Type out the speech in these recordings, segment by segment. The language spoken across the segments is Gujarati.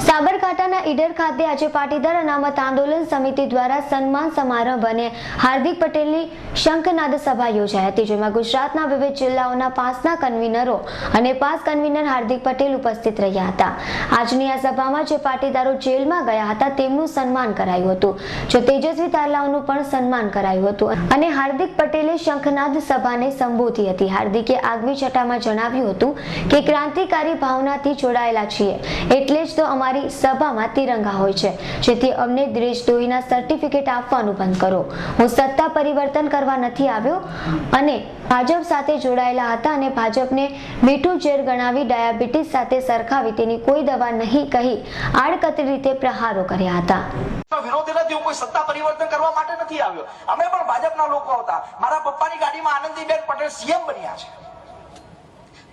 સાબરકાંઠાના ઈડર ખાતે આજે પાટીદાર અનામત આંદોલન સમિતિ દ્વારા સન્માન સમારંભ અને હાર્દિક પટેલની શંખનાદ સભા યોજાઈ હતી, જેમાં ગુજરાતના વિવિધ જિલ્લાઓના પાંચના કન્વીનરો અને પાંચ કન્વીનર હાર્દિક પટેલ ઉપસ્થિત રહ્યા હતા. આજની આ સભામાં જે પાટીદારો જેલમાં ગયા હતા, તેમનું સન્માન કરાયું હતું. જો તેજસ્વી તારલાઓનું પણ સન્માન કરાયું હતું. અને હાર્દિક પટેલે શંખનાદ સભાને સંબોધી હતી. હાર્દિકે આગવી છટામાં જણાવ્યું હતું કે, ક્રાંતિકારી ભાવનાથી જોડાયેલા છીએ. એટલે જ તો અમારી સભામાં તિરંગા હોય છે. જેથી અમને દેશદ્રોહીના સર્ટિફિકેટ આપવાનું બંધ કરો. હું સત્તા પરિવર્તન કરવા નથી આવ્યો અને ભાજપ સાથે જોડાયેલા હતા અને ભાજપને મીઠું ઝેર ગણાવી ડાયાબિટીસ સાથે સરખાવી તેની કોઈ દવા નહીં કહી આડકતરી રીતે પ્રહારો કર્યા હતા. વિરોધી નથી, હું કોઈ સત્તા પરિવર્તન કરવા માટે નથી આવ્યો. અમે પણ ભાજપના લોકો હતા. મારા પપ્પાની ગાડીમાં આનંદીબેન પટેલ સીએમ બન્યા છે.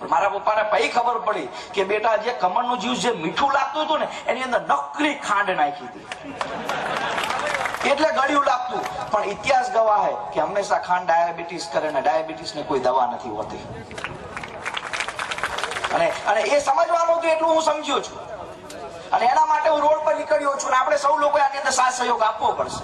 મારા પપ્પાને પછી ખબર પડી કે બેટા જે કમળનું જ્યુસ જે મીઠું લાગતું હતું ને, એની અંદર નકલી ખાંડ નાખી હતી. એટલે ગળ્યું લાગતું. પણ ઇતિહાસ ગવાહે કે હંમેશા ખાંડ ડાયાબિટીસ કરે ને ડાયાબિટીસ ને કોઈ દવા નથી હોતી. અને અને એ સમજવાનું હતું, એટલું હું સમજ્યો છું. અને એના માટે હું રોડ પર નીકળ્યો છું અને આપણે સૌ લોકો આની અંદર સાથ સહયોગ આપવો પડશે.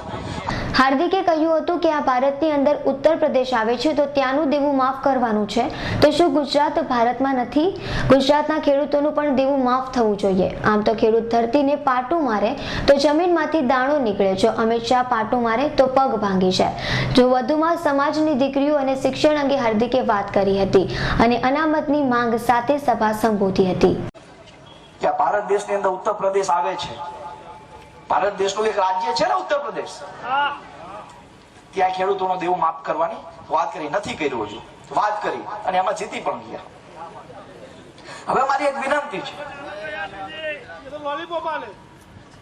હાર્દિકે કહ્યું હતું કે આ ભારતની અંદર ઉત્તર પ્રદેશ આવે છે, તો ત્યાંનું દેવું માફ કરવાનું છે. તો શું ગુજરાત ભારતમાં નથી? ગુજરાતના ખેડૂતોનું પણ દેવું માફ થવું જોઈએ. આમ તો ખેડૂત ધરતીને પાટું મારે, તો જમીનમાંથી દાણો નીકળે જો અમિત શાહ પાટું મારે, તો પગ ભાંગી જાય જો વધુમાં સમાજની દીકરીઓ અને શિક્ષણ અંગે હાર્દિકે વાત કરી હતી અને અનામતની માંગ સાથે સભા સંબોધી હતી. ભારત દેશની અંદર ઉત્તર પ્રદેશ આવે છે ભારત દેશનું એક રાજ્ય છે ને ઉત્તર પ્રદેશ. ત્યાં ખેડૂતોનો દેવું માફ કરવાની વાત કરી નથી કર્યું હજુ. વાત કરી અને એમાં જીતી પણ ગયા. હવે મારી એક વિનંતી છે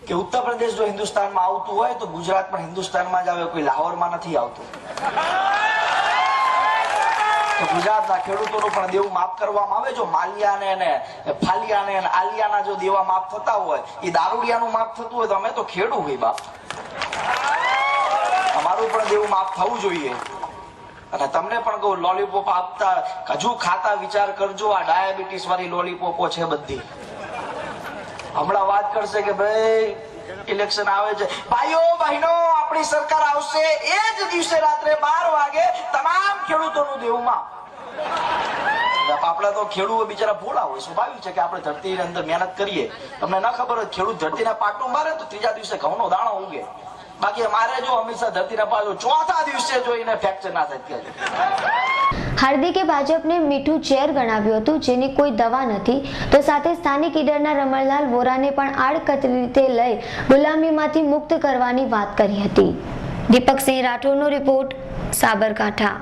કે ઉત્તર પ્રદેશ જો હિન્દુસ્તાનમાં આવતું હોય તો ગુજરાત પણ હિન્દુસ્તાનમાં જ આવે કોઈ લાહોરમાં નથી આવતું. ગુજરાતના ખેડૂતોનું પણ દેવું માફ કરવામાં આવે. જો માલિયાને ને ફાલિયાને ને આલિયાના જો દેવા માફ થતા હોય એ દારૂડિયાનું માફ થતું હોય તો અમે તો ખેડૂ હોય બાપ. અમારું પણ દેવું માફ થવું જોઈએ. અને તમને પણ કહું લોલીપોપ આપતા, હજુ ખાતા વિચાર કરજો, આ ડાયાબિટીસ વાળી લોલીપોપો છે બધી. હમણાં વાત કરશે કે ભાઈ ઇલેક્શન આવે છે. ભાઈઓ, બહેનો! આપણી સરકાર આવશે એ જ દિવસે રાત્રે બાર વાગે તમામ ખેડૂતોનું દેવમાં આપણા તો ખેડૂતો બિચારા ભોળા હોય, સ્વાભાવિક છે કે આપણે ધરતીની અંદર મહેનત કરીએ. તમને ન ખબર હોય, ખેડૂત ધરતીના પાટું મારે તો ત્રીજા દિવસે ઘઉંનો દાણો ઉગે બાકી મારે જો હંમેશા ધરતીના પાટું ચોથા દિવસે જોઈને ફ્રેક્ચર ના થાય હાર્દિકે ભાજપને મીઠું ઝેર ગણાવ્યું હતું, જેની કોઈ દવા નથી. તો સાથે સ્થાનિક ઈડરના રમણલાલ વોરાને પણ આડકતરી રીતે લઈ ગુલામીમાંથી મુક્ત કરવાની વાત કરી હતી. દીપકસિંહ રાઠોડનો રિપોર્ટ સાબરકાંઠા.